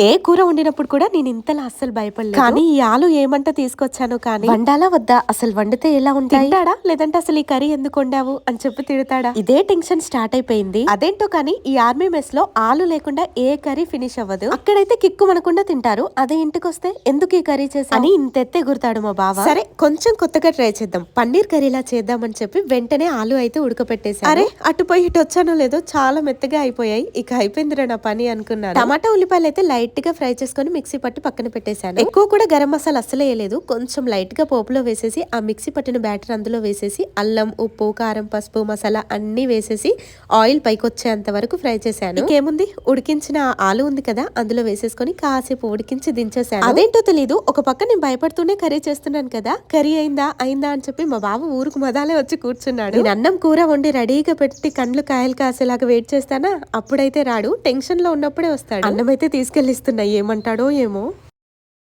ఏ కూర వండినప్పుడు కూడా నేను ఇంతలా అస్సలు భయపడలేదు. కానీ ఈ ఆలు ఏమంట తీసుకొచ్చాను కానీ వండాలా వద్దా? అసలు వండితే ఎలా ఉంటాయి? తింటాడా? లేదంటే అసలు ఈ కర్రీ ఎందుకు వండావు? అని చెప్పి తిడతాడా? ఇదే టెన్షన్ స్టార్ట్ అయిపోయింది. అదేంటో కానీ ఈ ఆర్మీ మెస్లో ఆలు లేకుండా ఏ కర్రీ ఫినిష్ అవ్వదు. అక్కడైతే కిక్కు మనకుండా తింటారు. అదే ఇంటికి వస్తే ఎందుకు ఈ కర్రీ చేసా అని ఇంత ఎగురుతాడు మా బావ. సరే కొంచెం కొత్తగా ట్రై చేద్దాం. పన్నీర్ కర్రీలా చేద్దామని చెప్పి వెంటనే ఆలు అయితే ఉడకపెట్టేసి అరే అటు పోయి ఇటు వచ్చానో లేదో చాలా మెత్తగా అయిపోయాయి. ఇక అయిపోయిందిరా నా పని అనుకున్నాను టమాటా ఉల్లిపాయలు అయితే లైట్ లైట్గా ఫ్రై చేసుకొని మిక్సీ పట్టి పక్కన పెట్టేశాను. ఎక్కువ కూడా గరం మసాలా అస్సలు వేయలేదు. కొంచెం లైట్గా పోపులో వేసేసి ఆ మిక్సీ పట్టిన బ్యాటర్ అందులో వేసేసి అల్లం ఉప్పు కారం పసుపు మసాలా అన్ని వేసేసి ఆయిల్ పైకి వచ్చేంత వరకు ఫ్రై చేశాను. ఇంకేముంది? ఉడికించిన ఆలు ఉంది కదా అందులో వేసేసుకొని కాసేపు ఉడికించి దించేసాను అదేంటో తెలీదు. ఒక పక్క నేను భయపడుతూనే కర్రీ చేస్తున్నాను కదా. కర్రీ అయిందా? అయిందా అని చెప్పి మా బాబు ఊరుకు మదాలే వచ్చి కూర్చున్నాడు. నేను అన్నం కూర వండి రెడీగా పెట్టి కండ్లు కాయలు కాసేలాగా వెయిట్ చేస్తానా? అప్పుడైతే రాడు. టెన్షన్లో ఉన్నప్పుడే వస్తాడు. అన్నం అయితే తీసుకెళ్ళిస్తున్నా ఏమంటాడో ఏమో.